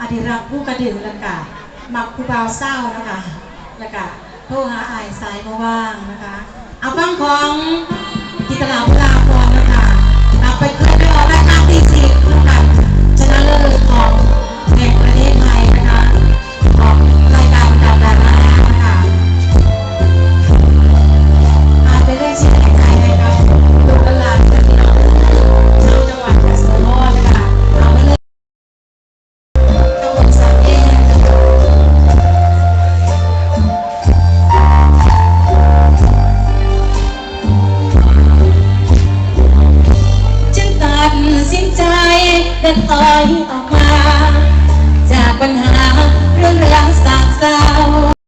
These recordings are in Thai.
อดีรักผู้กระดึงละกะมักผู้เบาเศร้านะคะละกะโทรหาอายสายมาว่างนะคะ เอาฟังของ สินใจและถอยออกมา จากปัญหาเรื่องราวสามเศร้า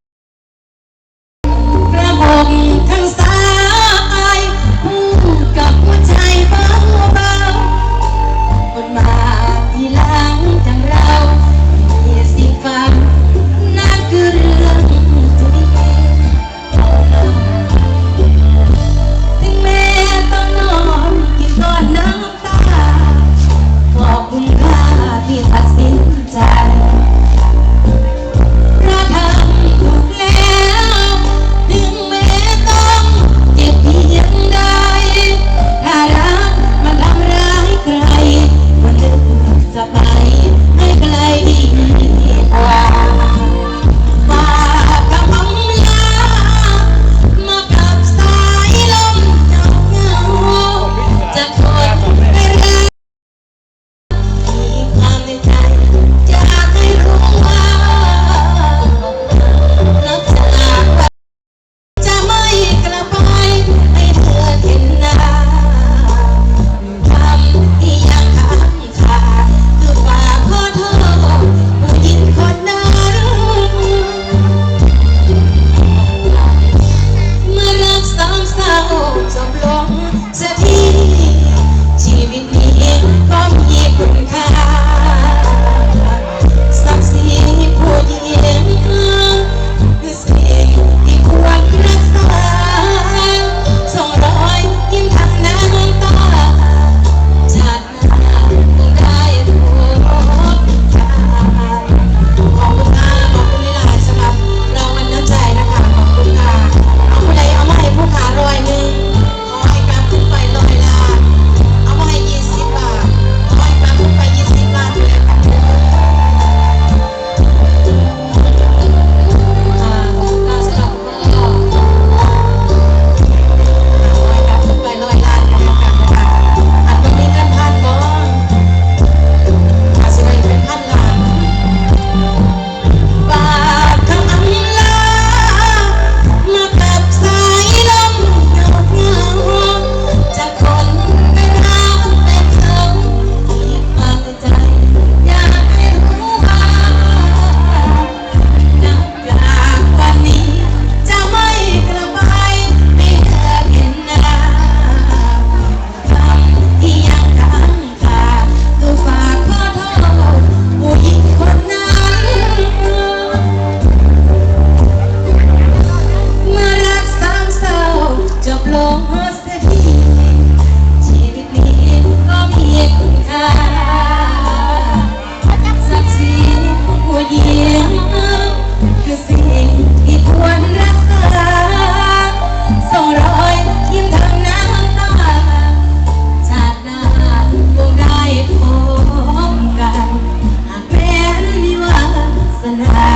and I